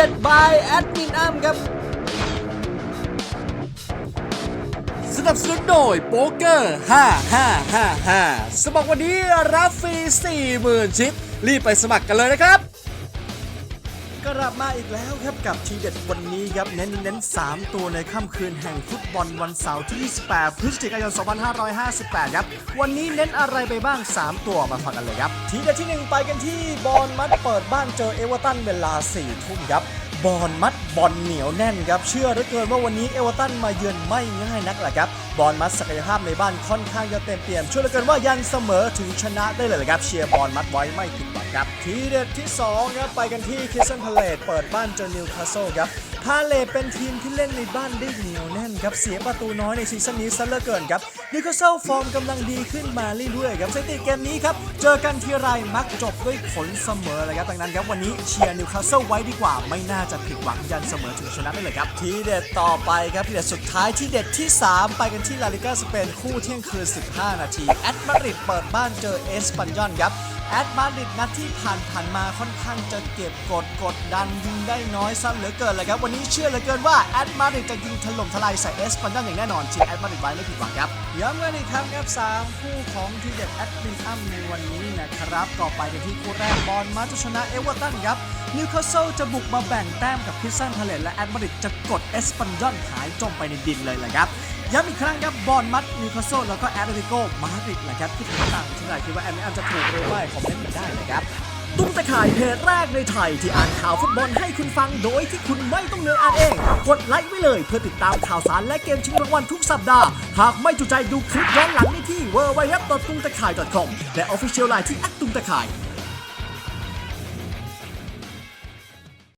เด็ดบายแอดมินอ้ำครับ สนับสนุนโดยโป๊กเกอร์ 5555 สมัครวันนี้รับฟรี 40,000 ชิป รีบไปสมัครกันเลยนะครับ กลับมาอีกแล้วครับกับทีเด็ดวันนี้ครับเน้นเน้น3 ตัวในค่ำคืนแห่งฟุตบอลวันเสาร์ที่ 28 พฤศจิกายน 2558 ครับ วันนี้เน้นอะไรไปบ้าง 3 ตัวมาฟังกันเลยครับ ทีเด็ดที่ 1 ไปกันที่บอลมัดเปิดบ้านเจอเอเวอร์ตันเวลา 4 ทุ่มครับ บอลมัดบอลเหนียวแน่นครับ เชื่อเหลือเกินว่าวันนี้เอเวอร์ตันมาเยือนไม่ง่ายนักแหละครับ บอลมัดศักยภาพในบ้านค่อนข้างจะเต็มเปี่ยมเชื่อเหลือเกินว่ายันเสมอถึงชนะได้เลยครับ เชียร์บอลมัดไว้ไม่ผิดหวังครับ ทีเด็ดที่2ครับไปกันที่คิสเซนพาเลตเปิดบ้านเจอนิวคาสเซิลครับ พาเลตเป็นทีมที่เล่นในบ้านได้เหนียวแน่นครับ เสียประตูน้อยในซีซั่นนี้ซะเหลือเกินครับนิวคาสเซิลฟอร์มกำลังดีขึ้นมาเรื่อยๆครับสถิติเกมนี้ครับ เจอกันทีไรมักจบด้วยผลเสมอเลยครับดังนั้นครับวันนี้เชียร์นิวคาสเซิลไว้ดีกว่า ไม่น่าจะผิดหวังยันเสมอถึงชนะได้เลยครับ ทีเด็ดต่อไปครับทีเด็ดสุดท้ายที่เด็ดที่ 3 ไปกันที่ลาลิกาสเปนคู่เที่ยงคืน 15 นาทีแอตมาดริดเปิดบ้านเจอเอสปันยอนครับ แอดมาดริดนัดที่ผ่านผ่านมาค่อนข้างจะเก็บกดกดดันยิงได้น้อยซ้ำเหลือเกินเลยครับ วันนี้เชื่อเหลือเกินว่าแอดมาดริดจะยิงถล่มทลายใส่เอสปันยอนอย่างแน่นอนเชียร์แอดมาดริดไว้ไม่ผิดหวังครับย้ำกันอีกครั้งครับสามคู่ของทีเด็ดแอดมินอัมในวันนี้นะครับต่อไปกันที่คู่แรกบอลมาจะชนะเอเวอร์ตันครับนิวคาสเซิลจะบุกมาแบ่งแต้มกับคริสตันพาเลตและแอดมาดริดจะกดเอสปันยอนหายจมไปในดินเลยแหละครับ ย้ำอีกครั้งครับบอลมัดนิวคาสเซิลแล้วก็แอตเลติโกมาดริดนะครับที่ต่างที่ไหนคิดว่าแอดมินอัมจะถูกหรือไม่คอมเมนต์มาได้เลยครับตุ้มตะข่ายเพจแรกในไทยที่อ่านข่าวฟุตบอลให้คุณฟังโดยที่คุณไม่ต้องเหนื่อยอ่านเอง กดไลค์ไว้เลยเพื่อติดตามข่าวสารและเกมชิงรางวัลทุกสัปดาห์ หากไม่จุใจดูคลิปย้อนหลังได้ที่ w w w ตุ้มตะข่าย .com และ Official Line ที่ตุ้มตะข่าย